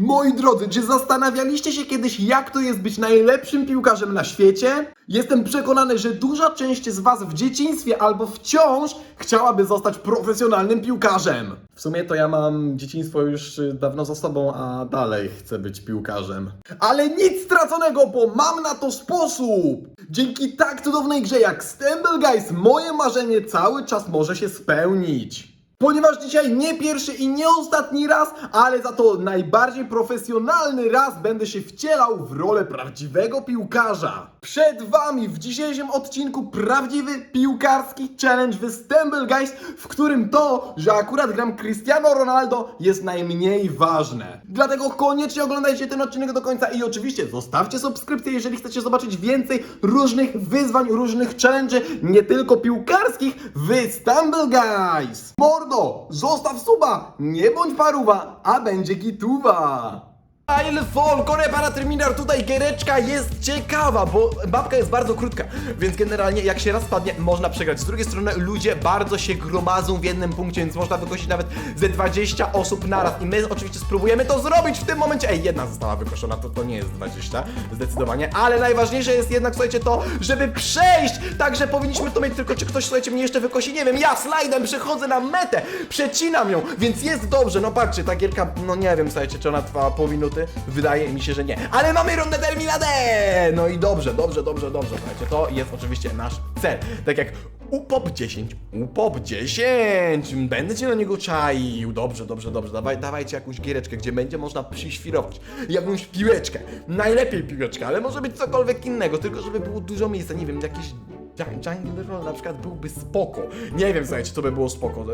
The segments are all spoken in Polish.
Moi drodzy, czy zastanawialiście się kiedyś, jak to jest być najlepszym piłkarzem na świecie? Jestem przekonany, że duża część z Was w dzieciństwie albo wciąż chciałaby zostać profesjonalnym piłkarzem. W sumie to ja mam dzieciństwo już y, dawno za sobą, a dalej chcę być piłkarzem. Ale nic straconego, bo mam na to sposób! Dzięki tak cudownej grze jak Stumble Guys, moje marzenie cały czas może się spełnić. Ponieważ dzisiaj nie pierwszy i nie ostatni raz, ale za to najbardziej profesjonalny raz będę się wcielał w rolę prawdziwego piłkarza. Przed Wami w dzisiejszym odcinku prawdziwy piłkarski challenge w Stumble Guys, w którym to, że akurat gram Cristiano Ronaldo jest najmniej ważne. Dlatego koniecznie oglądajcie ten odcinek do końca i oczywiście zostawcie subskrypcję, jeżeli chcecie zobaczyć więcej różnych wyzwań, różnych challenge'y, nie tylko piłkarskich w Stumble Guys. Zostaw suba, nie bądź paruwa, a będzie gituwa. Ile fall, Kore para terminar, tutaj giereczka jest ciekawa, bo babka jest bardzo krótka, więc generalnie jak się raz padnie, można przegrać. Z drugiej strony ludzie bardzo się gromadzą w jednym punkcie, więc można wykosić nawet ze 20 osób naraz. I my oczywiście spróbujemy to zrobić w tym momencie. Ej, jedna została wykoszona, to, to nie jest 20, zdecydowanie, ale najważniejsze jest jednak, słuchajcie, to, żeby przejść, także powinniśmy to mieć, tylko czy ktoś, słuchajcie, mnie jeszcze wykosi, nie wiem, ja slajdem przechodzę na metę, przecinam ją, więc jest dobrze, no patrzcie, ta gierka, no nie wiem, słuchajcie, czy ona trwała pół minuty, wydaje mi się, że nie, ale mamy rundę terminadę, no i dobrze, dobrze, dobrze, dobrze, słuchajcie, to jest oczywiście nasz cel, tak jak UPOP 10, UPOP 10, będę cię na niego czaił, dobrze, dobrze, dobrze, Dawaj, dawajcie jakąś giereczkę, gdzie będzie można przyświrować, jakąś piłeczkę, najlepiej piłeczkę, ale może być cokolwiek innego, tylko żeby było dużo miejsca, nie wiem, jakieś Jung- Jungle Roll na przykład byłby spoko. Nie wiem, słuchajcie, to by było spoko.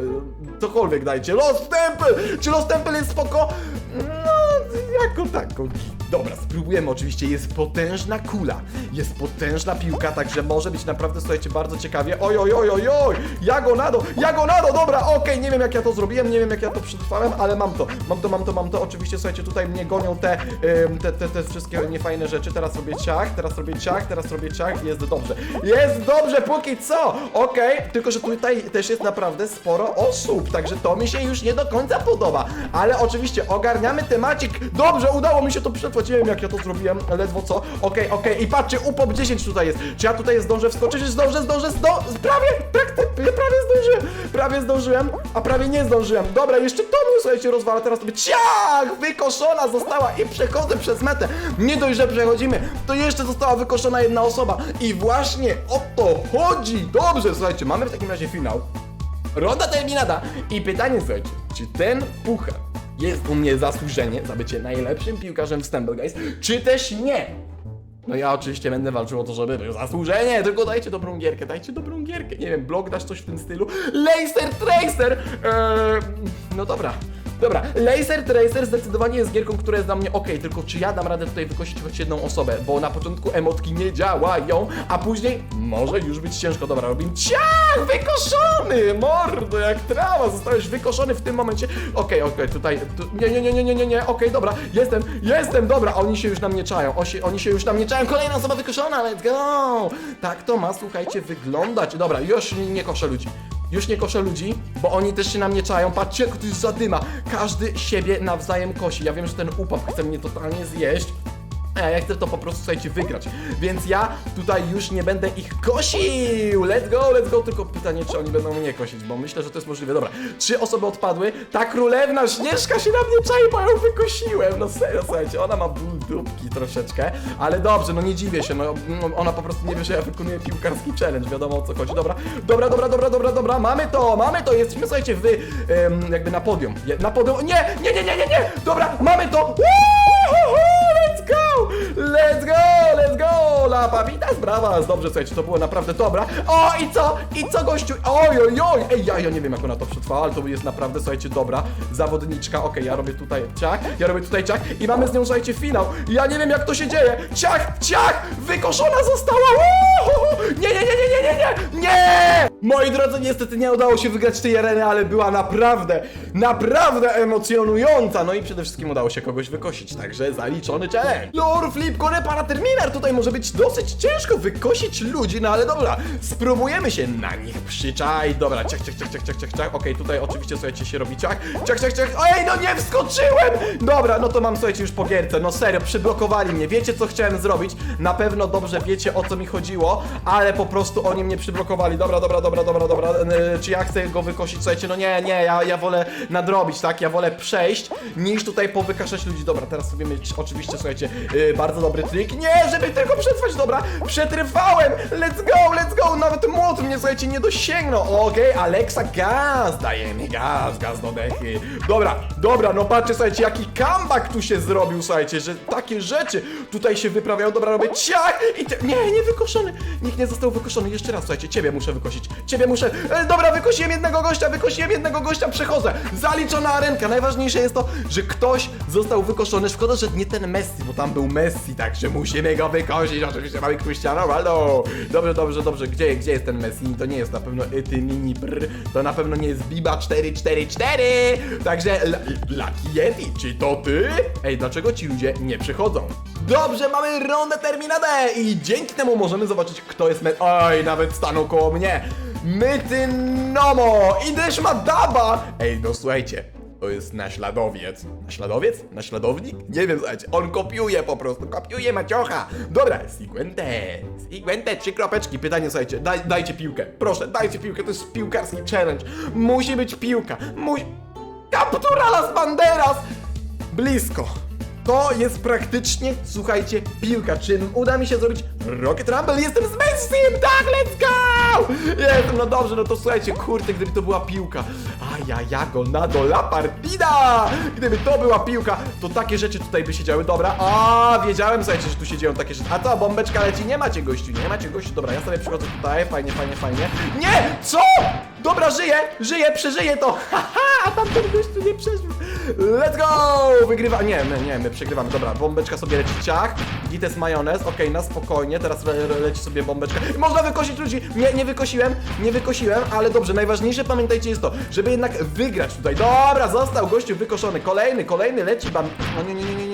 Cokolwiek dajcie. Lost Temple! Czy Lost Temple jest spoko? No, jako tako. Dobra, spróbujemy. Oczywiście jest potężna kula. Jest potężna piłka, także może być naprawdę, słuchajcie, bardzo ciekawie. Oj, oj, oj, oj, oj! Jagonado! Jagonado! Dobra, okej, nie wiem jak ja to zrobiłem, nie wiem jak ja to przetrwałem, ale mam to. Mam to, mam to, mam to. Oczywiście, słuchajcie, tutaj mnie gonią te, ym, te, te, te wszystkie niefajne rzeczy. Teraz robię ciach, teraz robię ciach, teraz robię ciach. Jest dobrze. Jest dobrze, póki co! Okej, tylko że tutaj też jest naprawdę sporo osób, także to mi się już nie do końca podoba. Ale oczywiście ogarniamy temacik. Dobrze, udało mi się to przetrwać. Nie wiem jak ja to zrobiłem, ledwo co. Okej, okej, i patrzcie, UPOP 10 tutaj jest. Czy ja tutaj zdążę wskoczyć? Zdążę, zdążę, zdążę. Prawie, praktycznie, prawie zdążyłem. Prawie zdążyłem, a prawie nie zdążyłem. Dobra, jeszcze to mnie słuchajcie rozwala. Teraz to by ciach! Wykoszona została i przechodzę przez metę. Nie dość, że przechodzimy, to jeszcze została wykoszona jedna osoba. I właśnie o to chodzi. Dobrze, słuchajcie, mamy w takim razie finał. Ronda terminata. I pytanie, słuchajcie, czy ten puchar jest u mnie zasłużenie za bycie najlepszym piłkarzem w Stumble Guys, czy też nie? No ja oczywiście będę walczył o to, żeby był zasłużenie, tylko dajcie dobrą gierkę, dajcie dobrą gierkę. Nie wiem, blog dasz coś w tym stylu. Laser Tracer! Eee, no dobra. Dobra, Laser Tracer zdecydowanie jest gierką, która jest dla mnie ok, tylko czy ja dam radę tutaj wykosić choć jedną osobę, bo na początku emotki nie działają, a później może już być ciężko. Dobra, robimy ciach, wykoszony, mordo, jak trawa, zostałeś wykoszony w tym momencie. Okej, okej, tutaj, tu, nie, nie, nie, nie, nie, nie, nie, okej, dobra, jestem, jestem, dobra, oni się już na mnie czają, o się, oni się już na mnie czają, kolejna osoba wykoszona, let's go! Tak to ma, słuchajcie, wyglądać. Dobra, już nie, nie koszę ludzi. Już nie koszę ludzi, bo oni też się na mnie czają. Patrzcie, jak to jest zadyma. Każdy siebie nawzajem kosi. Ja wiem, że ten upał chce mnie totalnie zjeść. A ja chcę to po prostu, słuchajcie, wygrać. Więc ja tutaj już nie będę ich kosił. Let's go, let's go. Tylko pytanie, czy oni będą mnie kosić, bo myślę, że to jest możliwe. Dobra, trzy osoby odpadły. Ta królewna Śnieżka się na mnie czai, bo ją wykosiłem. No serio, słuchajcie, ona ma ból dupki troszeczkę. Ale dobrze, no nie dziwię się. No, no, ona po prostu nie wie, że ja wykonuję piłkarski challenge. Wiadomo o co chodzi. Dobra, dobra, dobra, dobra, dobra, dobra. Mamy to, mamy to. Jesteśmy, słuchajcie, wy jakby na podium. Na podium. Nie, nie, nie, nie, nie, nie. Dobra, mamy to. Woo! Let's go! Let's go! La papitas bravas! Dobrze, słuchajcie, to było naprawdę dobra. O, i co? I co, gościu? Oj, oj, oj! Ej, ja, ja nie wiem, jak ona to przetrwała, ale to jest naprawdę, słuchajcie, dobra zawodniczka. Okej, ja robię tutaj ciach, ja robię tutaj ciach i mamy z nią, słuchajcie, finał. Ja nie wiem, jak to się dzieje. Ciach, ciach! Wykoszona została! Uuu! Nie, nie, nie, nie, nie, nie, nie! Nie! Moi drodzy, niestety nie udało się wygrać tej areny, ale była naprawdę, naprawdę emocjonująca. No i przede wszystkim udało się kogoś wykosić, także zaliczony challenge. Lord Flip Core para terminar, tutaj może być dosyć ciężko wykosić ludzi, no ale dobra, spróbujemy się na nich przyczaić. Dobra, ciach, ciach, ciach, ciach, ciach, ciach, ciach. Okej, tutaj oczywiście, słuchajcie, się robi ciach, ciach, ciach, ciach. Ej, no nie wskoczyłem! Dobra, no to mam, słuchajcie, już po gierce, no serio, przyblokowali mnie. Wiecie, co chciałem zrobić? Na pewno dobrze wiecie, o co mi chodziło, ale po prostu oni mnie przyblokowali. Dobra, dobra, dobra, dobra, dobra. E, czy ja chcę go wykosić? Słuchajcie, no nie, nie, ja, ja wolę nadrobić, tak? Ja wolę przejść, niż tutaj powykaszać ludzi. Dobra, teraz sobie mieć oczywiście, słuchajcie, e, bardzo dobry trik. Nie, żeby tylko przetrwać, dobra, przetrwałem! Let's go, let's go! Nawet młot mnie, słuchajcie, nie dosięgnął. Okej, Alexa, gaz! Daje mi gaz, gaz do dechy. Dobra, dobra, no patrzcie, słuchajcie, jaki comeback tu się zrobił, słuchajcie, że takie rzeczy tutaj się wyprawiają. Dobra, robię ciach i te... Nie, nie wykoszony. Nikt nie został wykoszony. Jeszcze raz, słuchajcie, ciebie muszę wykosić. Ciebie muszę... E, dobra, wykosiłem jednego gościa, wykosiłem jednego gościa, przechodzę. Zaliczona arenka. Najważniejsze jest to, że ktoś został wykoszony. Szkoda, że nie ten Messi, bo tam był Messi, także musimy go wykosić. Oczywiście mamy Cristiano Ronaldo. Dobrze, dobrze, dobrze. Gdzie, gdzie jest ten Messi? To nie jest na pewno ty mini brr. To na pewno nie jest Biba 444. Także Lucky Yeti, czy to ty? Ej, dlaczego ci ludzie nie przychodzą? Dobrze, mamy rundę terminadę i dzięki temu możemy zobaczyć, kto jest met... Oj, nawet stanął koło mnie. Myty Nomo i też ma daba. Ej, no słuchajcie, to jest naśladowiec. Naśladowiec? Naśladownik? Nie wiem, słuchajcie, on kopiuje po prostu, kopiuje maciocha. Dobra, Siguente, Siguente, trzy kropeczki. Pytanie, słuchajcie, daj, dajcie piłkę. Proszę, dajcie piłkę, to jest piłkarski challenge. Musi być piłka. Musi... Captura las banderas! Blisko. To jest praktycznie, słuchajcie, piłka. Czy uda mi się zrobić Rocket Rumble? Jestem z Messim! Tak, let's go! Jestem, no dobrze, no to słuchajcie, kurde, gdyby to była piłka. A ja, ja go na do la partida! Gdyby to była piłka, to takie rzeczy tutaj by się działy. Dobra, a wiedziałem, słuchajcie, że tu się dzieją takie rzeczy. A to, bombeczka leci, nie macie gościu, nie macie gościu. Dobra, ja sobie przychodzę tutaj, fajnie, fajnie, fajnie. Nie! Co? Dobra, żyję, żyję, przeżyję to! Haha, a tamten gościu nie przeżył. Let's go! Wygrywa. Nie, my, nie, my przegrywamy. Dobra, bombeczka sobie leci ciach. Gites majonez. Okej, na spokojnie. Teraz le, le, leci sobie bombeczka. Można wykosić ludzi! Nie, nie wykosiłem, nie wykosiłem, ale dobrze. Najważniejsze pamiętajcie jest to, żeby jednak wygrać tutaj. Dobra, został gościu wykoszony. Kolejny, kolejny leci bam. No nie, nie, nie, nie,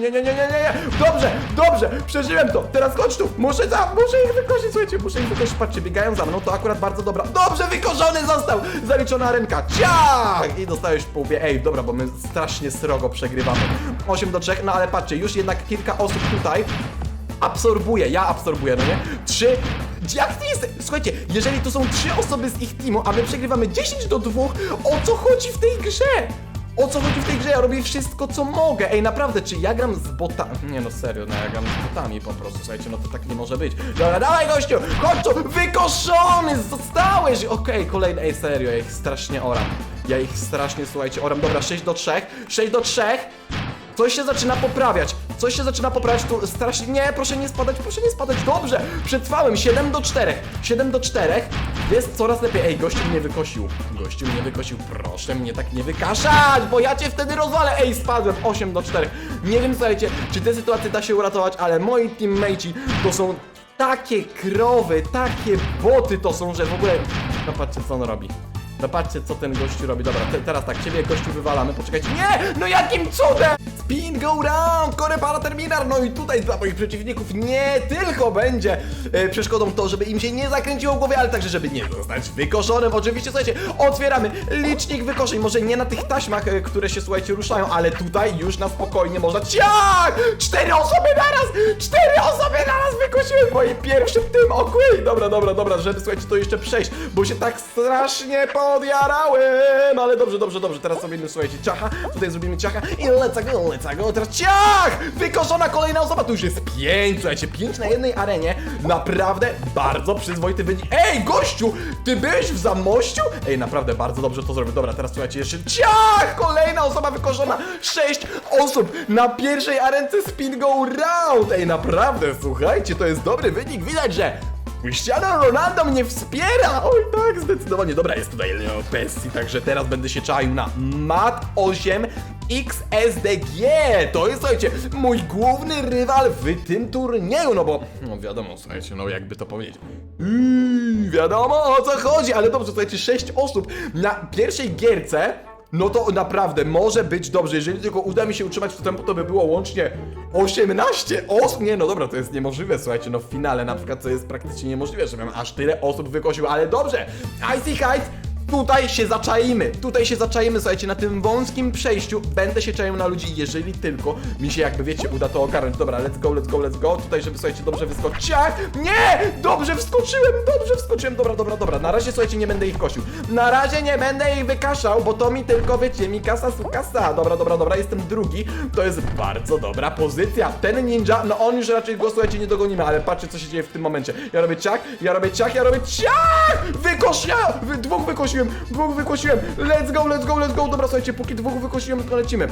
nie, nie, nie, nie, nie, nie, Dobrze, dobrze, przeżyłem to. Teraz chodź tu. Muszę za, muszę ich wykończyć, słuchajcie, muszę ich wykończyć. Patrzcie, biegają za mną, to akurat bardzo dobra. Dobrze, wykorzony został. Zaliczona rynka. Ciach! I dostałeś pół. Ej, dobra, bo my strasznie srogo przegrywamy. 8 do 3, no ale patrzcie, już jednak kilka osób tutaj absorbuje, ja absorbuję, no nie? Trzy jak ty jest? Słuchajcie, jeżeli to są trzy osoby z ich teamu, a my przegrywamy 10 do 2, o co chodzi w tej grze? O co chodzi w tej grze? Ja robię wszystko, co mogę. Ej, naprawdę, czy ja gram z botami? Nie no, serio, no ja gram z botami po prostu, słuchajcie, no to tak nie może być. Dobra, dawaj gościu, chodź tu, wykoszony, zostałeś! Okej, kolejny, ej, serio, ja ich strasznie oram. Ja ich strasznie, słuchajcie, oram. Dobra, 6 do 3, 6 do 3. Coś się zaczyna poprawiać. Coś się zaczyna poprawiać tu strasznie. Nie, proszę nie spadać, proszę nie spadać. Dobrze, przetrwałem. 7 do 4. 7 do 4. Jest coraz lepiej. Ej, gościu mnie wykosił. Gościu mnie wykosił. Proszę mnie tak nie wykaszać, bo ja cię wtedy rozwalę. Ej, spadłem. 8 do 4. Nie wiem, słuchajcie, czy te sytuacje da się uratować, ale moi teammateci to są takie krowy, takie boty to są, że w ogóle... No patrzcie, co on robi. No patrzcie, co ten gościu robi. Dobra, te, teraz tak, ciebie gościu wywalamy. Poczekajcie. Nie! No jakim cudem! Spin go round! Kore para terminar! No i tutaj dla moich przeciwników nie tylko będzie e, przeszkodą to, żeby im się nie zakręciło w głowie, ale także, żeby nie zostać wykoszonym. Oczywiście, słuchajcie, otwieramy licznik wykoszeń. Może nie na tych taśmach, e, które się, słuchajcie, ruszają, ale tutaj już na spokojnie można... Ciak! Cztery osoby naraz! Cztery osoby naraz wykosiłem w moim pierwszym tym! Okej, dobra, dobra, dobra, żeby, słuchajcie, to jeszcze przejść, bo się tak strasznie podjarałem! Ale dobrze, dobrze, dobrze, teraz zrobimy, słuchajcie, ciacha, tutaj zrobimy ciacha i lecę go, lecę go, teraz ciach! Wykoszona kolejna osoba, tu już jest pięć, słuchajcie, pięć na jednej arenie, naprawdę bardzo przyzwoity wynik. Ej, gościu, ty byłeś w Zamościu? Ej, naprawdę bardzo dobrze to zrobił, dobra, teraz słuchajcie, jeszcze ciach! Kolejna osoba wykoszona, sześć osób na pierwszej arence Spin Go Round! Ej, naprawdę, słuchajcie, to jest dobry wynik, widać, że Cristiano Ronaldo mnie wspiera! Oj tak, zdecydowanie. Dobra, jest tutaj Leo Messi, także teraz będę się czaił na MAT 8 XSDG. To jest, słuchajcie, mój główny rywal w tym turnieju, no bo, no wiadomo, słuchajcie, no jakby to powiedzieć. Yy, wiadomo o co chodzi, ale dobrze, słuchajcie, 6 osób na pierwszej gierce No to naprawdę może być dobrze, jeżeli tylko uda mi się utrzymać w tempo, to by było łącznie 18 osób. Nie, no dobra, to jest niemożliwe, słuchajcie, no w finale na przykład to jest praktycznie niemożliwe, żebym aż tyle osób wykosił, ale dobrze. Icy Heights Tutaj się zaczaimy, tutaj się zaczaimy, słuchajcie, na tym wąskim przejściu będę się czaił na ludzi, jeżeli tylko mi się jakby, wiecie, uda to ogarnąć. Dobra, let's go, let's go, let's go, tutaj, żeby, słuchajcie, dobrze wyskoczyć. Nie! Dobrze wskoczyłem, dobrze wskoczyłem, dobra, dobra, dobra, na razie, słuchajcie, nie będę ich kosił. Na razie nie będę ich wykaszał, bo to mi tylko, wiecie, mi kasa su kasa. Dobra, dobra, dobra, jestem drugi, to jest bardzo dobra pozycja. Ten ninja, no on już raczej go, słuchajcie, nie dogonimy, ale patrzcie, co się dzieje w tym momencie. Ja robię ciach, ja robię ciach, ja robię ciach! Wy, dwóch wykosiłem, dwóch wykosiłem. Let's go, let's go, let's go. Dobra, słuchajcie, póki dwóch wykosiłem, to lecimy.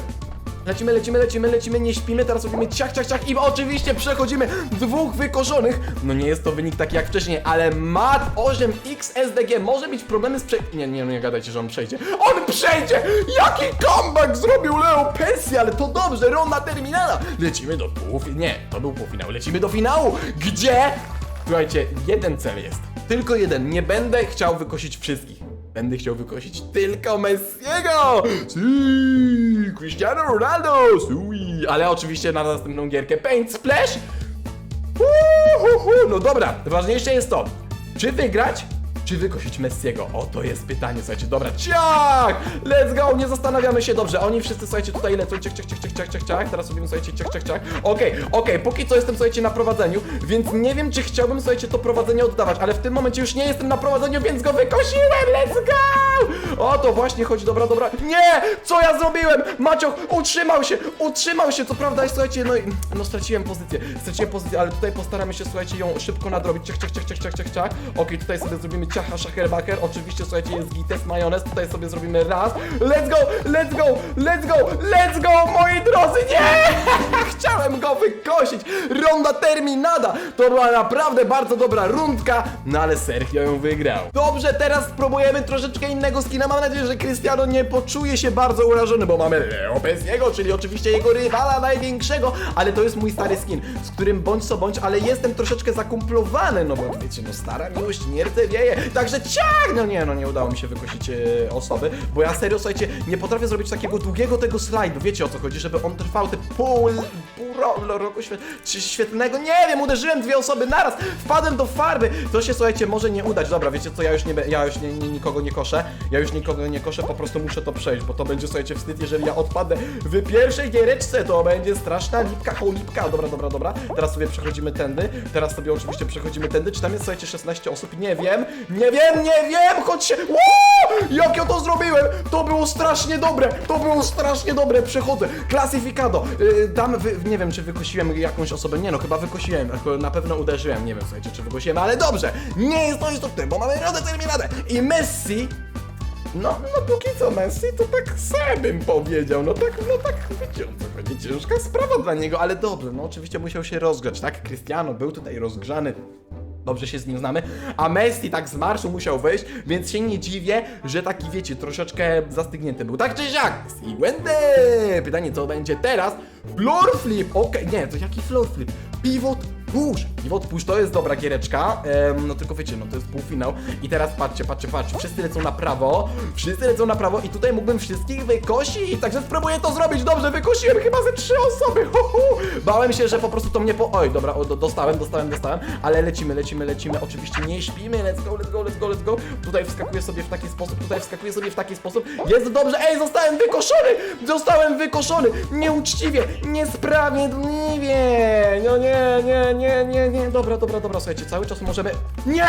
Lecimy, lecimy, lecimy, lecimy, nie śpimy, teraz robimy ciach, ciach, ciach i oczywiście przechodzimy dwóch wykoszonych. No nie jest to wynik taki jak wcześniej, ale MAT 8X SDG może mieć problemy z prze... Nie, nie, nie gadajcie, że on przejdzie. On przejdzie! Jaki comeback zrobił Leo Pessi, ale to dobrze, ronda terminala. Lecimy do półfinału, nie, to był półfinał, lecimy do finału, gdzie... Słuchajcie, jeden cel jest. Tylko jeden. Nie będę chciał wykosić wszystkich. Będę chciał wykosić tylko Messiego! Si, Cristiano Ronaldo! Sui. Ale oczywiście na następną gierkę Paint Splash! Uhuhu. No dobra, ważniejsze jest to, czy wygrać, czy wykosić Messiego? O, to jest pytanie, słuchajcie, dobra, ciach! Let's go, nie zastanawiamy się, dobrze, oni wszyscy, słuchajcie, tutaj lecą, ciach, ciach, ciach, ciach, ciach, ciach, ciach, teraz robimy, słuchajcie, ciach, ciach, ciach, okej, okej, póki co jestem, słuchajcie, na prowadzeniu, więc nie wiem, czy chciałbym, słuchajcie, to prowadzenie oddawać, ale w tym momencie już nie jestem na prowadzeniu, więc go wykosiłem, let's go! O, to właśnie chodzi, dobra, dobra, nie! Co ja zrobiłem? Macioch utrzymał się, utrzymał się, co prawda, i słuchajcie, no, no straciłem pozycję, straciłem pozycję, ale tutaj postaramy się, słuchajcie, ją szybko nadrobić, ciach, ciach, ciach, ciach, ciach, ciach, ciach, okej, tutaj sobie zrobimy ciacha, szacherbaker, oczywiście, słuchajcie, jest gites, majonez, tutaj sobie zrobimy raz, let's go, let's go, let's go, let's go, moi drodzy, nie! Chciałem go wykosić, ronda terminada, to była naprawdę bardzo dobra rundka, no ale Sergio ją wygrał. Dobrze, teraz spróbujemy troszeczkę innego skina, mam nadzieję, że Cristiano nie poczuje się bardzo urażony, bo mamy Leo Pessiego, czyli oczywiście jego rywala największego, ale to jest mój stary skin, z którym bądź co bądź, ale jestem troszeczkę zakumplowany, no bo wiecie, no stara miłość nie rdzewieje, także ciach, no nie, no nie udało mi się wykosić e, osoby, bo ja serio, słuchajcie, nie potrafię zrobić takiego długiego tego slajdu, wiecie o co chodzi, żeby on trwał te pół, pół ro, roku świe, czy świetlnego, nie wiem, uderzyłem dwie osoby naraz, wpadłem do farby, to się, słuchajcie, może nie udać, dobra, wiecie co, ja już nie, ja już nie, nie, nikogo nie koszę, ja już nikogo nie koszę, po prostu muszę to przejść, bo to będzie, słuchajcie, wstyd, jeżeli ja odpadnę w pierwszej giereczce, to będzie straszna lipka, cholipka, dobra, dobra, dobra, teraz sobie przechodzimy tędy, teraz sobie oczywiście przechodzimy tędy, czy tam jest, słuchajcie, 16 osób, nie wiem, nie wiem, nie wiem, chodź się, Ło! jak ja to zrobiłem, to było strasznie dobre, to było strasznie dobre, przechodzę, klasyfikado, yy, tam, wy, nie wiem, czy wykosiłem jakąś osobę, nie no, chyba wykosiłem, na pewno uderzyłem, nie wiem, słuchajcie, czy wykosiłem, ale dobrze, nie jest to istotne, bo mamy radę terminadę i Messi no, no póki co Messi to tak sam bym powiedział, no tak, no tak, wiecie o co ciężka sprawa dla niego, ale dobrze, no oczywiście musiał się rozgrzać, tak? Cristiano był tutaj rozgrzany, Dobrze się z nim znamy, a Messi tak z marszu musiał wejść, więc się nie dziwię, że taki wiecie, troszeczkę zastygnięty był. Tak czy siak, Siguente! Pytanie, co będzie teraz? Floor flip! Okej, nie, to jaki floor flip? Pivot push! Pivot push to jest dobra giereczka, em, no tylko wiecie, no to jest półfinał. I teraz patrzcie, patrzcie, patrzcie, wszyscy lecą na prawo, wszyscy lecą na prawo i tutaj mógłbym wszystkich wykosić, także spróbuję to zrobić. Dobrze, wykosiłem chyba ze trzy osoby, hu, hu. Bałem się, że po prostu to mnie po... Oj, dobra, o, do, dostałem, dostałem, dostałem, ale lecimy, lecimy, lecimy, oczywiście nie śpimy, let's go, let's go, let's go, let's go. Tutaj wskakuję sobie w taki sposób, tutaj wskakuję sobie w taki sposób, jest dobrze, ej, zostałem wykoszony, zostałem wykoszony, nieuczciwie, niesprawiedliwie, no nie, nie, nie, nie, nie, dobra, dobra, dobra, słuchajcie, cały czas możemy... Nie!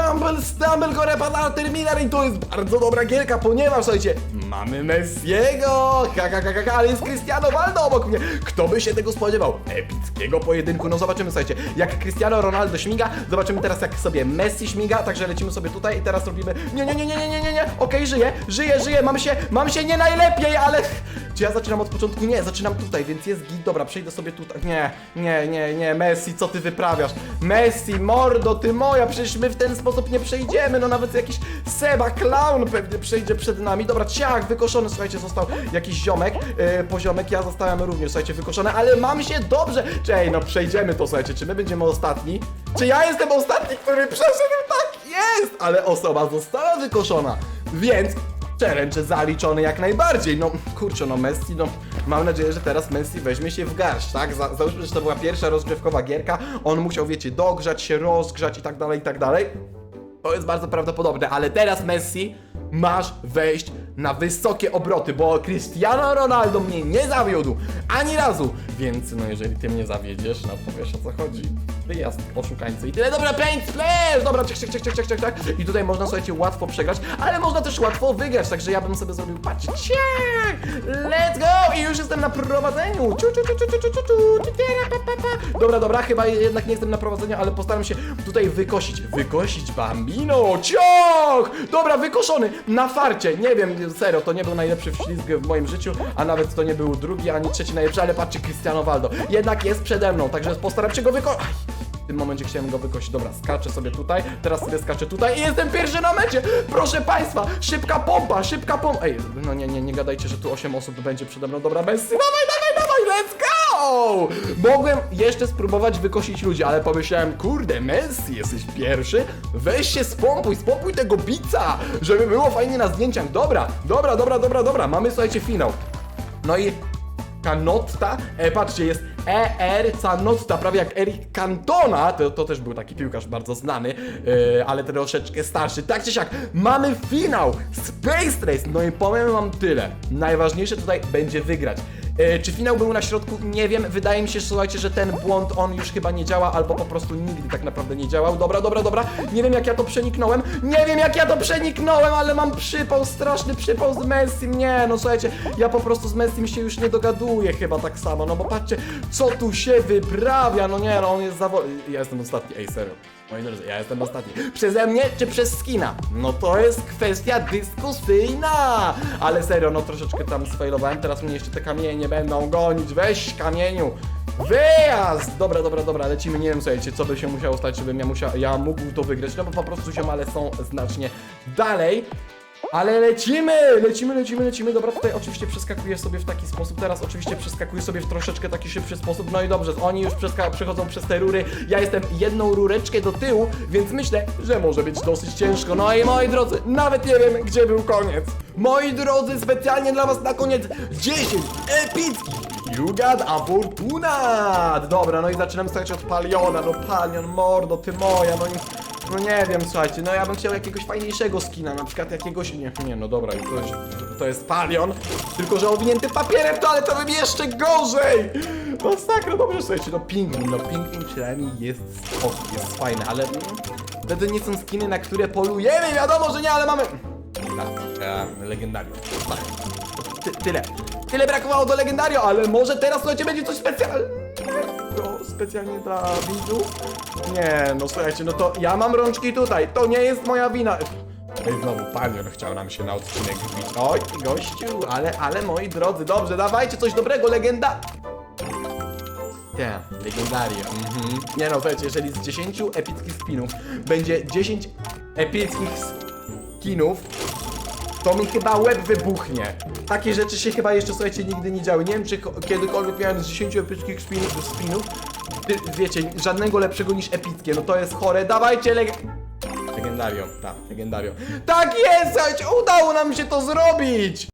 Humble Stumble Gore Padal Terminar i to jest bardzo dobra gierka, ponieważ, słuchajcie, mamy Messiego, ha, ha, ha, ha, ha, ale jest Cristiano Ronaldo obok mnie, kto by się tego spodziewał? Epickiego pojedynku, no zobaczymy, słuchajcie, jak Cristiano Ronaldo śmiga, zobaczymy teraz jak sobie Messi śmiga, także lecimy sobie tutaj i teraz robimy... Nie, nie, nie, nie, nie, nie, nie, nie, okej, żyję, żyję, żyję, mam się, mam się nie najlepiej, ale... Czy ja zaczynam od początku? Nie, zaczynam tutaj, więc jest git, dobra, przejdę sobie tutaj. Nie, nie, nie, nie, Messi, co ty wyprawiasz? Messi, mordo, ty moja, przecież my w ten sposób nie przejdziemy, no nawet jakiś Seba, clown pewnie przejdzie przed nami. Dobra, ciach, wykoszony, słuchajcie, został jakiś ziomek, yy, poziomek, ja zostałem również, słuchajcie, wykoszony, ale mam się dobrze. Czej, no przejdziemy to, słuchajcie, czy my będziemy ostatni? Czy ja jestem ostatni, który przeszedł? Tak jest, ale osoba została wykoszona, więc challenge zaliczony jak najbardziej. No kurczę, no Messi, no mam nadzieję, że teraz Messi weźmie się w garść, tak? Za, załóżmy, że to była pierwsza rozgrzewkowa gierka, on musiał, wiecie, dogrzać się, rozgrzać i tak dalej, i tak dalej. To jest bardzo prawdopodobne, ale teraz Messi masz wejść na wysokie obroty, bo Cristiano Ronaldo mnie nie zawiódł ani razu. Więc no jeżeli ty mnie zawiedziesz, no to wiesz o co chodzi. Wyjazd, oszukańcy i tyle. Dobra, paint splash! Dobra, ciach, ciach, ciach, ciach, ciach, ciach, ciach. I tutaj można, słuchajcie, łatwo przegrać, ale można też łatwo wygrać, także ja bym sobie zrobił, patrzcie! Let's go! I już jestem na prowadzeniu! Ciu, ciu, ciu, ciu, ciu, ciu, ciu, ciu. Dobra, dobra, chyba jednak nie jestem na prowadzeniu, ale postaram się tutaj wykosić. Wykosić Bambino! Ciach! Dobra, wykoszony! Na farcie! Nie wiem, serio, to nie był najlepszy wślizg w moim życiu, a nawet to nie był drugi, ani trzeci najlepszy, ale patrzcie, Cristiano Waldo. Jednak jest przede mną, także postaram się go wykość. Tym momencie chciałem go wykosić. Dobra, skaczę sobie tutaj, teraz sobie skaczę tutaj i jestem pierwszy na mecie! Proszę Państwa, szybka pompa, szybka pompa! Ej, no nie, nie, nie gadajcie, że tu 8 osób będzie przede mną. Dobra, Messi, dawaj, dawaj, dawaj, let's go! Mogłem jeszcze spróbować wykosić ludzi, ale pomyślałem, kurde, Messi, jesteś pierwszy? Weź się spompuj, spompuj tego bica, żeby było fajnie na zdjęciach. Dobra, dobra, dobra, dobra, dobra, mamy, słuchajcie, finał. No i Canotta, e, patrzcie, jest ER Canotta, prawie jak Eric Cantona, to, to też był taki piłkarz bardzo znany, e, ale troszeczkę starszy. Tak czy siak, mamy finał Space Race, no i powiem wam tyle, najważniejsze tutaj będzie wygrać. E, czy finał był na środku? Nie wiem. Wydaje mi się, słuchajcie, że ten błąd on już chyba nie działa, albo po prostu nigdy tak naprawdę nie działał. Dobra, dobra, dobra. Nie wiem jak ja to przeniknąłem. Nie wiem jak ja to przeniknąłem, ale mam przypał, straszny przypał z Messim. Nie, no słuchajcie, ja po prostu z Messim się już nie dogaduję chyba tak samo. No bo patrzcie, co tu się wyprawia. No nie, no on jest zawodny. Ja jestem ostatni, ej serio. Moi drodzy, ja jestem ostatni. Przeze mnie czy przez skina? No to jest kwestia dyskusyjna. Ale serio, no troszeczkę tam sfailowałem. Teraz mnie jeszcze te kamienie nie będą gonić. Weź kamieniu. Wyjazd! Dobra, dobra, dobra, lecimy. Nie wiem, słuchajcie, co by się musiało stać, żebym ja, musiał, ja mógł to wygrać. No bo po prostu ziomale są znacznie dalej. Ale lecimy, lecimy, lecimy, lecimy. Dobra, tutaj oczywiście przeskakuję sobie w taki sposób. Teraz oczywiście przeskakuję sobie w troszeczkę taki szybszy sposób. No i dobrze, oni już przechodzą przez te rury. Ja jestem jedną rureczkę do tyłu, więc myślę, że może być dosyć ciężko. No i moi drodzy, nawet nie wiem, gdzie był koniec. Moi drodzy, specjalnie dla was na koniec 10 epickich Jugad Afortunat! Dobra, no i zaczynam stać od Paliona. No Palion, mordo, ty moja, no nie... No nie wiem, słuchajcie, no ja bym chciał jakiegoś fajniejszego skina, na przykład jakiegoś... Nie, nie, no dobra, to to jest Palion, tylko że owinięty papierem, to ale to bym jeszcze gorzej! No sakra, dobrze, słuchajcie, no pingwin, no pingwin przynajmniej jest spoko, jest fajny, ale... Wtedy nie są skiny, na które polujemy, wiadomo, że nie, ale mamy... E, legendarium. Ty, tyle. Tyle brakowało do legendario, ale może teraz słuchajcie będzie coś specjalnego. Specjalnie dla widzów? Nie, no słuchajcie, no to ja mam rączki tutaj. To nie jest moja wina. Ej, znowu panion chciał nam się na odcinek wbić. Oj, gościu, ale, ale moi drodzy, dobrze, dawajcie coś dobrego, legenda. Nie, legendario. Mhm. Nie no, słuchajcie, jeżeli z 10 epickich spinów będzie 10 epickich skinów, to mi chyba łeb wybuchnie. Takie rzeczy się chyba jeszcze, słuchajcie, nigdy nie działy. Nie wiem, czy ko- kiedykolwiek miałem z 10 epickich spinów, spinów wiecie, żadnego lepszego niż epickie. No to jest chore. Dawajcie leg... Legendario, tak, legendario. Tak jest, słuchajcie, udało nam się to zrobić!